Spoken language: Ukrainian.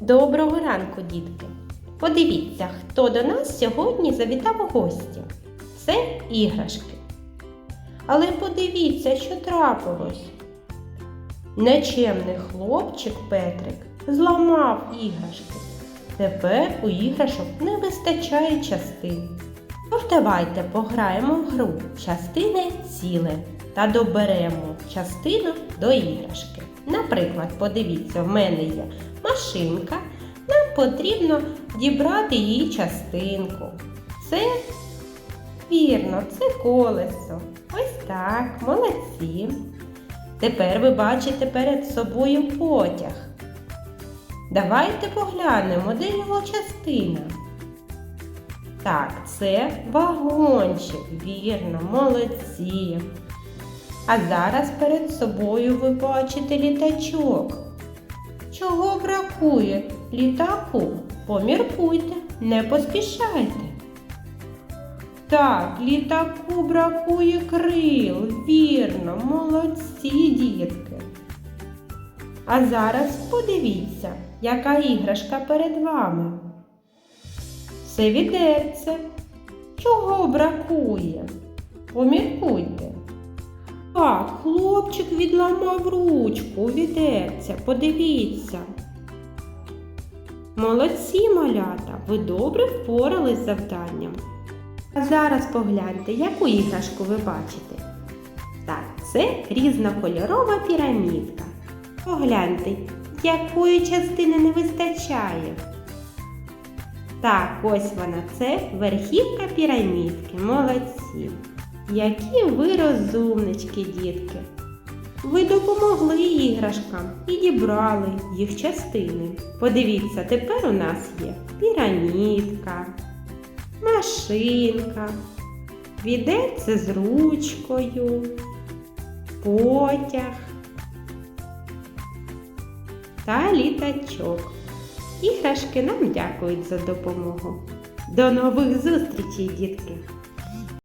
Доброго ранку, дітки! Подивіться, хто до нас сьогодні завітав у гості. Це іграшки. Але подивіться, що трапилось. Нечемний хлопчик Петрик зламав іграшки. Тепер у іграшок не вистачає частин. Тож давайте пограємо в гру частини ціле та доберемо частину до іграшки. Наприклад, подивіться, в мене є машинка, нам потрібно дібрати її частинку. Це вірно, це колесо. Ось так, молодці. Тепер ви бачите перед собою потяг. Давайте поглянемо, де його частина. Так, це вагончик, вірно, молодці. А зараз перед собою ви бачите літачок. Чого бракує літаку? Поміркуйте, не поспішайте. Так, літаку бракує крил, вірно, молодці дітки. А зараз подивіться, яка іграшка перед вами. Це відерце. Чого бракує? Поміркуйте. Так, хлопчик відламав ручку відерця. Подивіться. Молодці малята, ви добре впорались з завданням. А зараз погляньте, яку іграшку ви бачите. Так, це різнокольорова пірамідка. Погляньте, якої частини не вистачає. Так, ось вона, це верхівка пірамідки. Молодці. Які ви розумнички, дітки. Ви допомогли іграшкам і дібрали їх частини. Подивіться, тепер у нас є пірамідка, машинка, відерце з ручкою, потяг та літачок. Іграшки нам дякують за допомогу. До нових зустрічей, дітки!